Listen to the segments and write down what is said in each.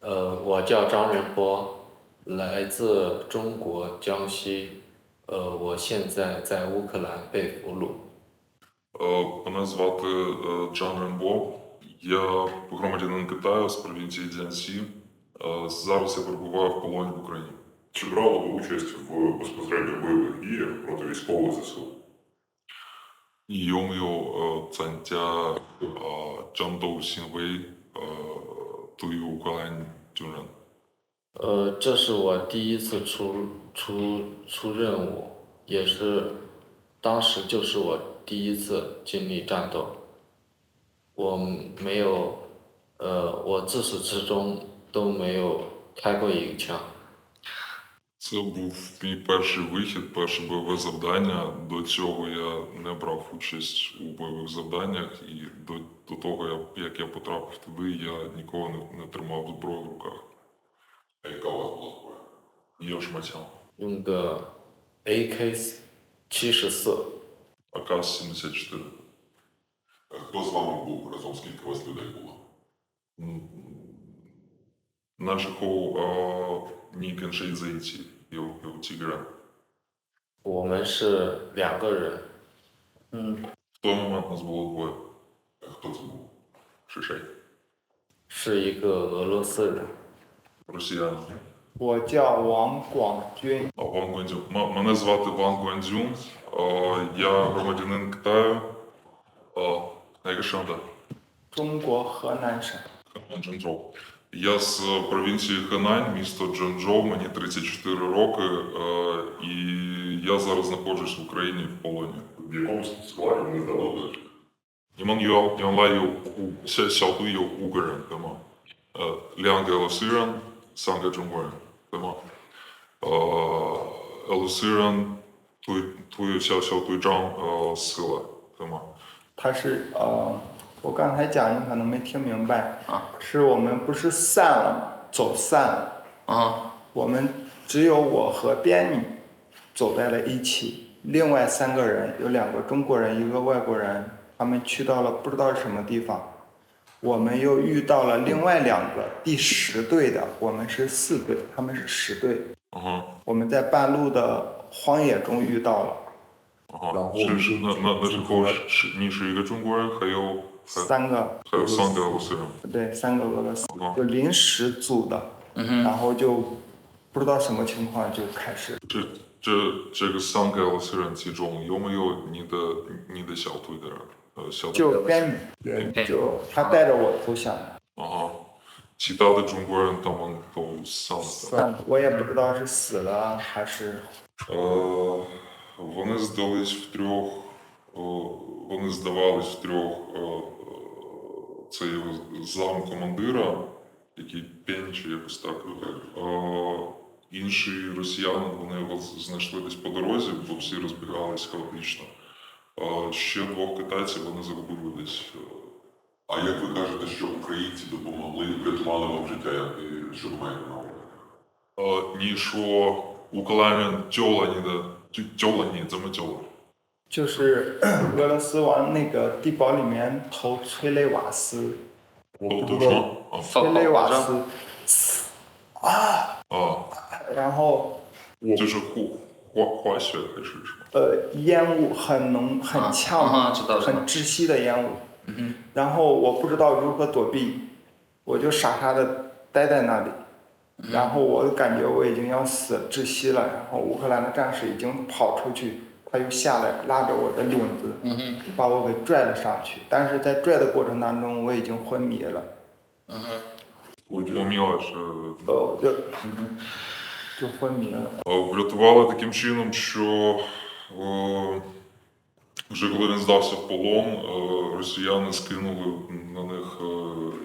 呃，我叫张仁波，来自中国江西。呃，我现在在乌克兰被俘虏。 Е, Мене звати е, Джан Рембо. Я громадянин Китаю з провінції Дзянсі. Е, Зараз я перебуваю в полоні в Україні. Чи брали ви участь в безпосередньо бойових діях проти військових ЗСУ? 有没有呃 参加呃战斗行为呃对于乌克兰军人？呃，这是我第一次出出出任务，也是当时就是我第一次经历战斗。我没有，呃，我自始至终都没有开过一个枪。 Це був мій перший вихід, перше бойове завдання. До цього я не брав участь у бойових завданнях, і до, до того, я- як я потрапив туди, я ніколи не, не тримав зброю в руках. А яка у вас була зброя? Я шматяв. 用个 AK 七十四， АК-74. Е, Хто з вами був разом? Скільки у вас людей було? Наших uh, Нікен Шейдзейці, його, його тігра. 我们是两个人， В той момент нас було двоє. Е, Хто це був? Шишей. 是一个俄罗斯人。 Росіяни. 我叫王广军， А, Ван Гуандзюн. М- Мене звати Ван Гуандзюн. Е, Я громадянин Китаю. Е, Яка шанда? 中国河南省。 Джанчжоу. Я з провінції Ханань, місто Джанчжоу, мені 34 роки, е, і я зараз знаходжусь в Україні в полоні. В якому складі вони здавали? 你们有原来有五小小队有五个人，对吗？呃，两个俄罗斯人，三个中国人，对吗？呃，俄罗斯人队队小小队长呃死了，对吗？他是呃，我刚才讲你可能没听明白啊，是我们不是散了吗？走散了，啊，我们只有我和边女走在了一起，另外三个人有两个中国人，一个外国人，他们去到了不知道是什么地方，我们又遇到了另外两个第十队的，我们是四队，他们是十队。嗯，我们在半路的荒野中遇到了，然后是那那那时候是是，你是一个中国人还有三个还有三个俄罗斯人，对，三个俄罗斯人就临时组的，然后就不知道什么情况就开始。这这这个三个俄罗斯人其中有没有你的你的小队的人？呃，小队就边女，就他带着我投降的， Ага. 其他的中国人他们都上了。但我也不知道是死了还是 Е, Вони здались в трьох, е, вони здавались в трьох. е, е, Це його зам командира, який пень чи якось так. Е, Інші росіяни вони його знайшли десь по дорозі, бо всі розбігалися хаотично. Е, Ще двох китайців вони загубили десь. е, А як ви кажете, що українці допомогли, врятували вам життя, як, і що ви маєте на увазі? 呃，你说乌克兰人救了你的，救救了你，怎么救了？就是俄罗斯往那个地堡里面投催泪瓦斯，都都说啊催泪瓦斯，啊，然后就是化 是什么？呃，烟雾很浓，很呛，很窒息的烟雾。然后我不知道如何躲避，我就傻傻的待在那里。然后我感觉我已经要死窒息了。然后乌克兰的战士已经跑出去，他又下来拉着我的领子，把我给拽了上去。但是在拽的过程当中，我已经昏迷了。嗯哼，哦，врятували таким чином, що вже коли він здався в полон, е, росіяни скинули на них е,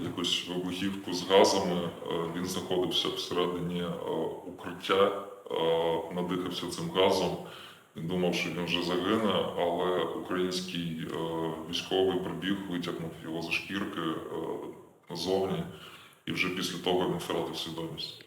якусь вибухівку з газами. Е, Він знаходився всередині укриття, надихався цим газом. Він думав, що він вже загине, але український військовий прибіг, витягнув його за шкірки назовні, і вже після того він втратив свідомість.